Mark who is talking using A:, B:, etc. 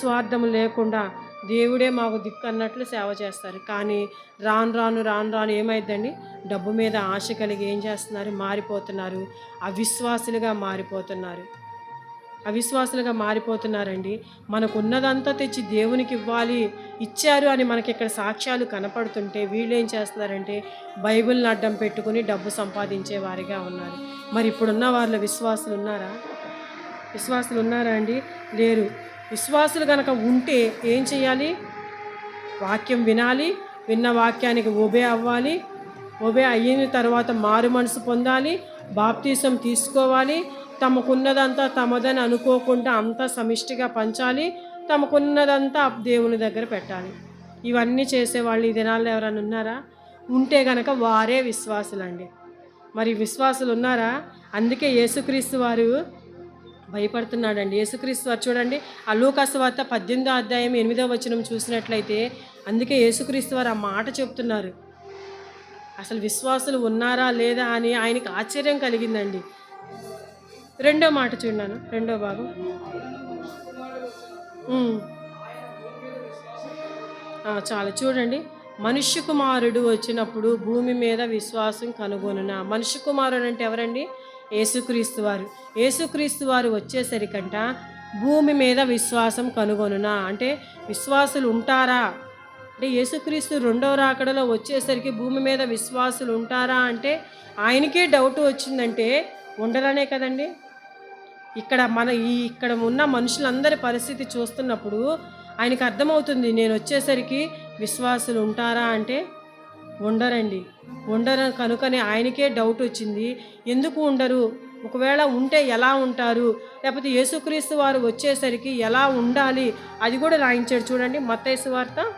A: స్వార్థం లేకుండా దేవుడే మాకు దిక్కు అన్నట్లు సేవ చేస్తారు. కానీ రాను రాను రాను రాను ఏమైందండి? డబ్బు మీద ఆశ కలిగి ఏం చేస్తున్నారు? మారిపోతున్నారు. అవిశ్వాసులుగా మారిపోతున్నారు. అవిశ్వాసులుగా మారిపోతున్నారండి. మనకు ఉన్నదంతా తెచ్చి దేవునికి ఇవ్వాలి ఇచ్చారు అని మనకి ఇక్కడ సాక్ష్యాలు కనపడుతుంటే వీళ్ళు ఏం చేస్తున్నారంటే బైబిల్ని అడ్డం పెట్టుకుని డబ్బు సంపాదించే వారిగా ఉన్నారు. మరి ఇప్పుడున్న వాళ్ళ విశ్వాసులు ఉన్నారా? విశ్వాసులు ఉన్నారా అండి? లేరు. విశ్వాసులు కనుక ఉంటే ఏం చేయాలి? వాక్యం వినాలి విన్న వాక్యానికి ఒబే అవ్వాలి ఒబే అయిన తర్వాత మారు మనసు పొందాలి బాప్తీసం తీసుకోవాలి తమకున్నదంతా తమదని అనుకోకుండా అంతా సమిష్టిగా పంచాలి తమకున్నదంతా దేవుని దగ్గర పెట్టాలి. ఇవన్నీ చేసేవాళ్ళు ఈ దినాల్లో ఎవరైనా ఉన్నారా? ఉంటే గనక వారే విశ్వాసులండి. మరి విశ్వాసులు ఉన్నారా? అందుకే యేసుక్రీస్తు వారు భయపడుతున్నాడండి. యేసుక్రీస్తు వారు చూడండి ఆ లూకాసు వార్త పద్దెనిమిదో అధ్యాయం ఎనిమిదో వచనం చూసినట్లయితే అందుకే యేసుక్రీస్తు వారు ఆ మాట చెప్తున్నారు. అసలు విశ్వాసులు ఉన్నారా లేదా అని ఆయనకి ఆశ్చర్యం కలిగిందండి. రెండో మాట చూడాను రెండో భాగం. చాలా చూడండి మనుష్య కుమారుడు వచ్చినప్పుడు భూమి మీద విశ్వాసం కనుగొనున? మనుష్య కుమారుడు అంటే ఎవరండి? యేసుక్రీస్తు వారు. యేసుక్రీస్తు వారు వచ్చేసరికంట భూమి మీద విశ్వాసం కనుగొనునా? అంటే విశ్వాసులు ఉంటారా? అంటే యేసుక్రీస్తు రెండవ రాకడలో వచ్చేసరికి భూమి మీద విశ్వాసులు ఉంటారా అంటే ఆయనకే డౌట్ వచ్చిందంటే ఉండరనే కదండి. ఇక్కడ మన ఈ ఇక్కడ ఉన్న మనుషులందరి పరిస్థితి చూస్తున్నప్పుడు ఆయనకు అర్థమవుతుంది నేను వచ్చేసరికి విశ్వాసులు ఉంటారా అంటే ఉండరండి. ఉండరు కనుకనే ఆయనకే డౌట్ వచ్చింది. ఎందుకు ఉండరు? ఒకవేళ ఉంటే ఎలా ఉంటారు? లేకపోతే యేసుక్రీస్తు వారు వచ్చేసరికి ఎలా ఉండాలి? అది కూడా రాయించాడు. చూడండి మత్తైసు వార్త